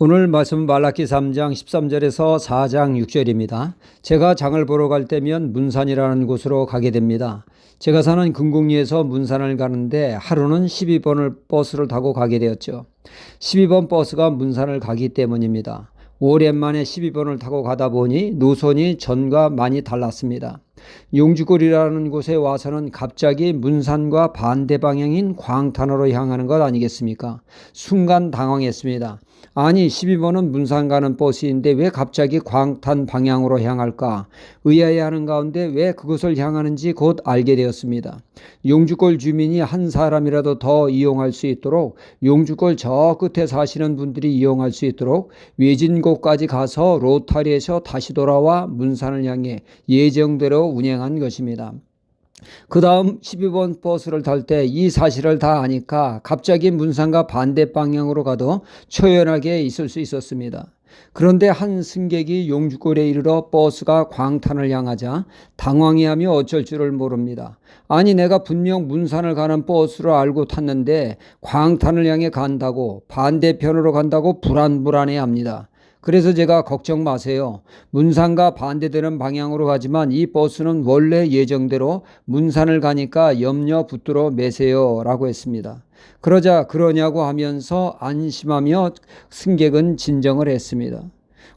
오늘 말씀 말라기 3장 13절에서 4장 6절입니다. 제가 장을 보러 갈 때면 문산이라는 곳으로 가게 됩니다. 제가 사는 금곡리에서 문산을 가는데 하루는 12번을 버스를 타고 가게 되었죠. 12번 버스가 문산을 가기 때문입니다. 오랜만에 12번을 타고 가다 보니 노선이 전과 많이 달랐습니다. 용주골이라는 곳에 와서는 갑자기 문산과 반대 방향인 광탄으로 향하는 것 아니겠습니까? 순간 당황했습니다. 아니 12번은 문산 가는 버스인데 왜 갑자기 광탄 방향으로 향할까? 의아해하는 가운데 왜 그곳을 향하는지 곧 알게 되었습니다. 용주골 주민이 한 사람이라도 더 이용할 수 있도록 용주골 저 끝에 사시는 분들이 이용할 수 있도록 외진 곳까지 가서 로타리에서 다시 돌아와 문산을 향해 예정대로 운행한 것입니다. 그 다음 12번 버스를 탈 때 이 사실을 다 아니까 갑자기 문산과 반대 방향으로 가도 초연하게 있을 수 있었습니다. 그런데 한 승객이 용주골에 이르러 버스가 광탄을 향하자 당황해하며 어쩔 줄을 모릅니다. 아니 내가 분명 문산을 가는 버스로 알고 탔는데 광탄을 향해 간다고 반대편으로 간다고 불안불안해합니다. 그래서 제가 걱정 마세요. 문산과 반대되는 방향으로 가지만 이 버스는 원래 예정대로 문산을 가니까 염려 붙들어 매세요. 라고 했습니다. 그러자 그러냐고 하면서 안심하며 승객은 진정을 했습니다.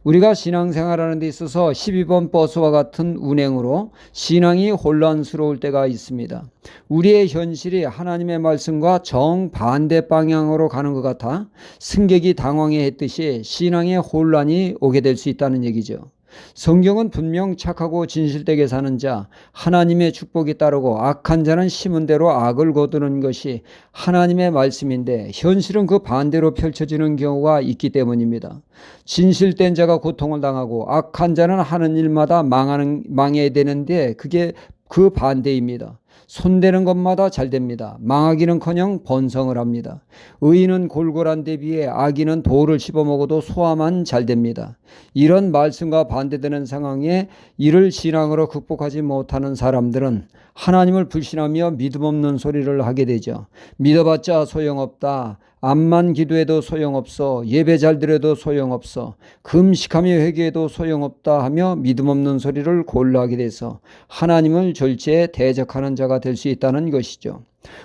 우리가 신앙생활하는 데 있어서 12번 버스와 같은 운행으로 신앙이 혼란스러울 때가 있습니다. 우리의 현실이 하나님의 말씀과 정반대 방향으로 가는 것 같아 승객이 당황해 했듯이 신앙의 혼란이 오게 될 수 있다는 얘기죠. 성경은 분명 착하고 진실되게 사는 자, 하나님의 축복이 따르고 악한 자는 심은 대로 악을 거두는 것이 하나님의 말씀인데 현실은 그 반대로 펼쳐지는 경우가 있기 때문입니다. 진실된 자가 고통을 당하고 악한 자는 하는 일마다 망하는, 망해야 되는데 그게 그 반대입니다. 손대는 것마다 잘 됩니다. 망하기는커녕 번성을 합니다. 의인은 골골한 데 비해 악인은 돌을 씹어먹어도 소화만 잘 됩니다. 이런 말씀과 반대되는 상황에 이를 신앙으로 극복하지 못하는 사람들은 하나님을 불신하며 믿음 없는 소리를 하게 되죠. 믿어봤자 소용없다. 암만 기도해도 소용없어. 예배 잘 드려도 소용없어. 금식하며 회개해도 소용없다 하며 믿음 없는 소리를 골라하게 돼서 하나님을 졸지에 대적하는 자가 될 수 있다는 것이죠.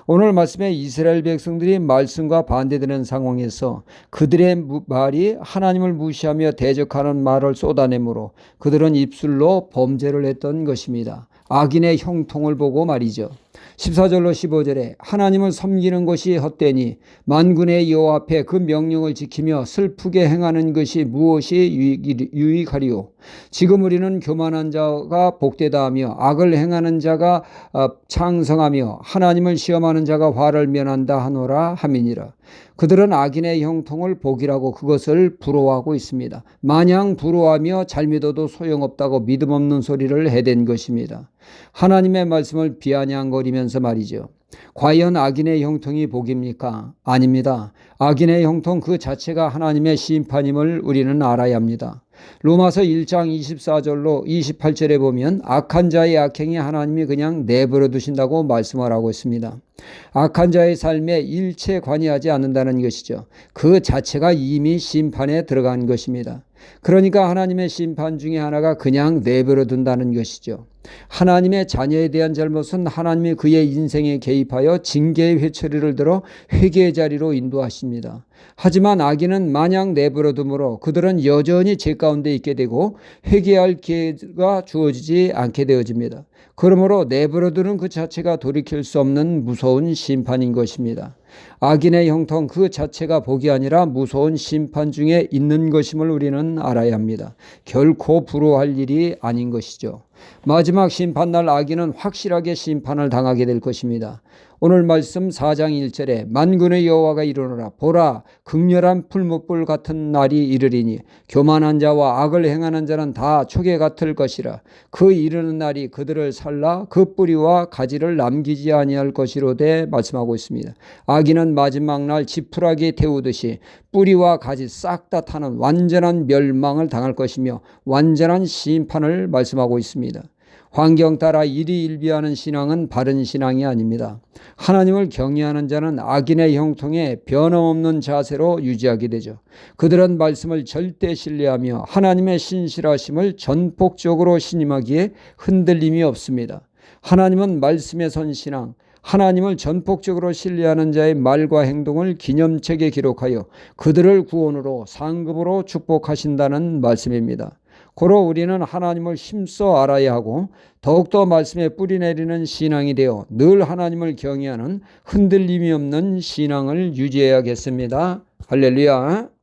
오늘 말씀에 이스라엘 백성들이 말씀과 반대되는 상황에서 그들의 말이 하나님을 무시하며 대적하는 말을 쏟아내므로 그들은 입술로 범죄를 했던 것입니다. 악인의 형통을 보고 말이죠. 14절로 15절에 하나님을 섬기는 것이 헛되니 만군의 여호와 앞에 그 명령을 지키며 슬프게 행하는 것이 무엇이 유익하리요 지금 우리는 교만한 자가 복되다 하며 악을 행하는 자가 어, 창성하며 하나님을 시험하는 자가 화를 면한다 하노라 함이니라 그들은 악인의 형통을 복이라고 그것을 부러워하고 있습니다. 마냥 부러워하며 잘 믿어도 소용없다고 믿음 없는 소리를 해댄 것입니다. 하나님의 말씀을 비아냥거리 면서 말이죠. 과연 악인의 형통이 복입니까? 아닙니다. 악인의 형통 그 자체가 하나님의 심판임을 우리는 알아야 합니다. 로마서 1장 24절로 28절에 보면 악한 자의 악행이 하나님이 그냥 내버려 두신다고 말씀을 하고 있습니다. 악한 자의 삶에 일체 관여하지 않는다는 것이죠. 그 자체가 이미 심판에 들어간 것입니다. 그러니까 하나님의 심판 중에 하나가 그냥 내버려 둔다는 것이죠. 하나님의 자녀에 대한 잘못은 하나님이 그의 인생에 개입하여 징계의 회초리를 들어 회개의 자리로 인도하십니다. 하지만 악인은 마냥 내버려 두므로 그들은 여전히 죄 가운데 있게 되고 회개할 기회가 주어지지 않게 되어집니다. 그러므로 내버려 두는 그 자체가 돌이킬 수 없는 무서운 심판인 것입니다. 악인의 형통 그 자체가 복이 아니라 무서운 심판 중에 있는 것임을 우리는 알아야 합니다. 결코 부러워할 일이 아닌 것이죠. 마지막 심판날 악인은 확실하게 심판을 당하게 될 것입니다. 오늘 말씀 4장 1절에 만군의 여호와가 이르노라 보라 극렬한 풀무불 같은 날이 이르리니 교만한 자와 악을 행하는 자는 다 초계 같을 것이라 그 이르는 날이 그들을 살라 그 뿌리와 가지를 남기지 아니할 것이로되 말씀하고 있습니다. 악인은 마지막 날 지푸라기 태우듯이 뿌리와 가지 싹 다 타는 완전한 멸망을 당할 것이며 완전한 심판을 말씀하고 있습니다. 환경 따라 일희일비하는 신앙은 바른 신앙이 아닙니다. 하나님을 경외하는 자는 악인의 형통에 변함없는 자세로 유지하게 되죠. 그들은 말씀을 절대 신뢰하며 하나님의 신실하심을 전폭적으로 신임하기에 흔들림이 없습니다. 하나님은 말씀에 선 신앙, 하나님을 전폭적으로 신뢰하는 자의 말과 행동을 기념책에 기록하여 그들을 구원으로 상급으로 축복하신다는 말씀입니다. 고로 우리는 하나님을 힘써 알아야 하고 더욱더 말씀에 뿌리 내리는 신앙이 되어 늘 하나님을 경외하는 흔들림이 없는 신앙을 유지해야겠습니다. 할렐루야.